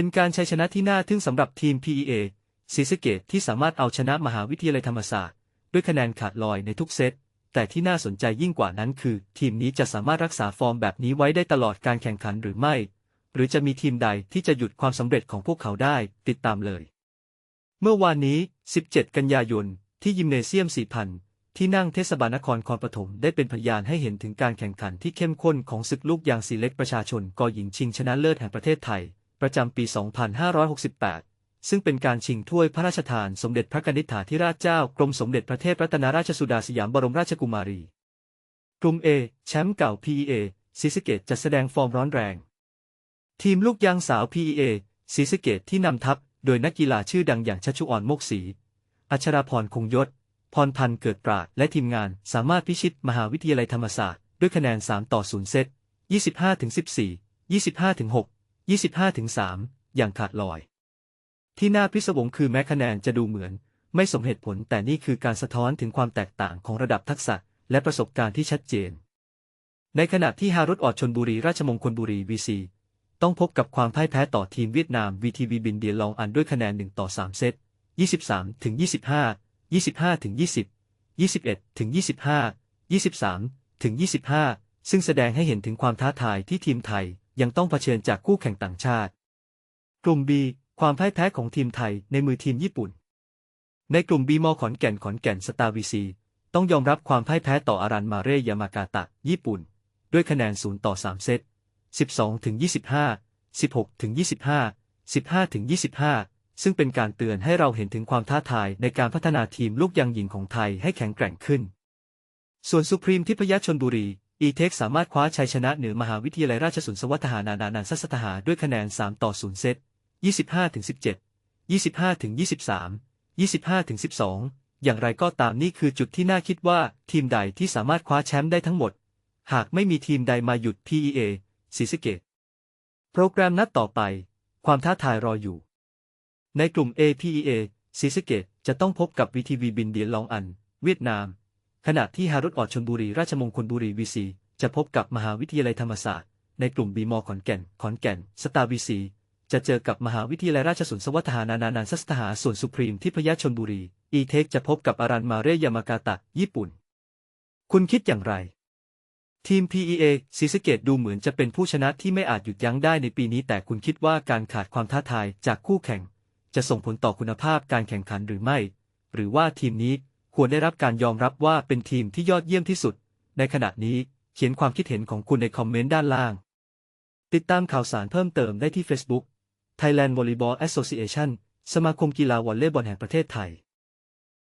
เป็นการชัยชนะที่น่าทึ่งสำหรับทีม PEA ศรีสะเกตที่สามารถเอาชนะมหาวิทยาลัยธรรมศาสตร์ ด้วยคะแนนขาดลอยในทุกเซต แต่ที่น่าสนใจยิ่งกว่านั้นคือ ทีมนี้จะสามารถรักษาฟอร์มแบบนี้ไว้ได้ตลอดการแข่งขันหรือไม่ หรือจะมีทีมใดที่จะหยุดความสำเร็จของพวกเขาได้ติดตามเลย เมื่อวานนี้ 17 กันยายน ที่ยิมเนเซียม 4,000ที่นั่งเทศบาลนครคอนปฐมได้เป็นพยานให้เห็นถึงการแข่งขันที่เข้มข้นของศึกลูกยางสีเล็กประชาชนกอหญิงชิงชนะเลิศแห่งประเทศไทย ประจำปี 2568 ซึ่งเป็นการชิงถ้วยพระราชทานสมเด็จพระกนิษฐาธิราชเจ้ากรมสมเด็จพระเทพรัตนราชสุดาสยามบรมราชกุมารี กลุ่ม A แชมป์เก่า PEA ศรีสเกตจะแสดงฟอร์มร้อนแรง ทีมลูกยางสาว PEA ศรีสเกตที่นำทัพโดยนักกีฬาชื่อดังอย่างชัชชุอ่อนโมกศรีอัชราพรคงยศ พรพันธ์เกิดปราด และทีมงานสามารถพิชิตมหาวิทยาลัยธรรมศาสตร์ ด้วยคะแนน 3 ต่อ 0 เซต 25 14 25-6 25-3 อย่างขาดลอย ที่น่าพิศวงคือแม้คะแนนจะดูเหมือน ไม่สมเหตุผลแต่นี่คือการสะท้อนถึงความแตกต่างของระดับทักษะและประสบการณ์ที่ชัดเจน ในขณะที่ฮารุตออดชนบุรีราชมงคลบุรี VC ต้องพบกับความพ่ายแพ้ต่อทีมเวียดนาม VTV บินเดียลองอันด้วยคะแนน 1 ต่อ 3 เซต 23 ถึง 25 25 ถึง 20 21 ถึง 25 23 ถึง 25 ซึ่งแสดงให้เห็นถึงความท้าทายที่ทีมไทย ยังต้องเผชิญจากคู่แข่งต่างชาติ กลุ่ม B ความพ่ายแพ้ของทีมไทยในมือทีมญี่ปุ่น ในกลุ่ม B มอขอนแก่นขอนแก่นสตาร์วีซีต้องยอมรับความพ่ายแพ้ต่ออารันมาเรยามากาตะ ญี่ปุ่น ด้วยคะแนน 0 ต่อ 3 เซต 12 ถึง 25 16 ถึง 25 15 ถึง 25 ซึ่งเป็นการเตือนให้เราเห็นถึงความท้าทายในการพัฒนาทีมลูกยางหญิงของไทยให้แข็งแกร่งขึ้น ส่วนสุพรีมทิพยชนบุรี อีเทคสามารถคว้าชัยชนะเหนือมหาวิทยาลัยราชสุนทรทหารนานานันทสถาด้วยคะแนน 3 ต่อ 0 เซต 25ถึง17 25ถึง23 25ถึง12 อย่างไรก็ตามนี่คือจุดที่น่าคิดว่าทีมใดที่สามารถคว้าแชมป์ได้ทั้งหมด หากไม่มีทีมใดมาหยุด PEA ศรีสเกต โปรแกรมนัดต่อไป ความท้าทายรออยู่ ในกลุ่ม APEA ศรีสเกตจะต้องพบกับ VTV บินเดียลองอัน เวียดนาม ขณะที่ฮารุตออดชนบุรีราชมงคลบุรีวีซีจะพบกับมหาวิทยาลัยธรรมศาสตร์ ในกลุ่มบีมอขอนแก่น ขอนแก่น สตาร์วีซีจะเจอกับมหาวิทยาลัยราชสุนทรทหานานานันทสถาส่วนสุพรีมที่พยาชนบุรี อีเทคจะพบกับอารันมาเรยามากาตะ ญี่ปุ่น คุณคิดอย่างไร ทีม PEA ศรีสเกตดูเหมือนจะเป็นผู้ชนะที่ไม่อาจหยุดยั้งได้ในปีนี้ แต่คุณคิดว่าการขาดความท้าทายจากคู่แข่ง จะส่งผลต่อคุณภาพการแข่งขันหรือไม่ หรือว่าทีมนี้ ควรได้รับการยอมรับว่าเป็นทีมที่ยอดเยี่ยมที่สุด ในขณะนี้เขียนความคิดเห็นของคุณในคอมเมนต์ด้านล่าง ติดตามข่าวสารเพิ่มเติมได้ที่ Facebook Thailand Volleyball Association สมาคมกีฬาวอลเลย์บอลแห่งประเทศไทย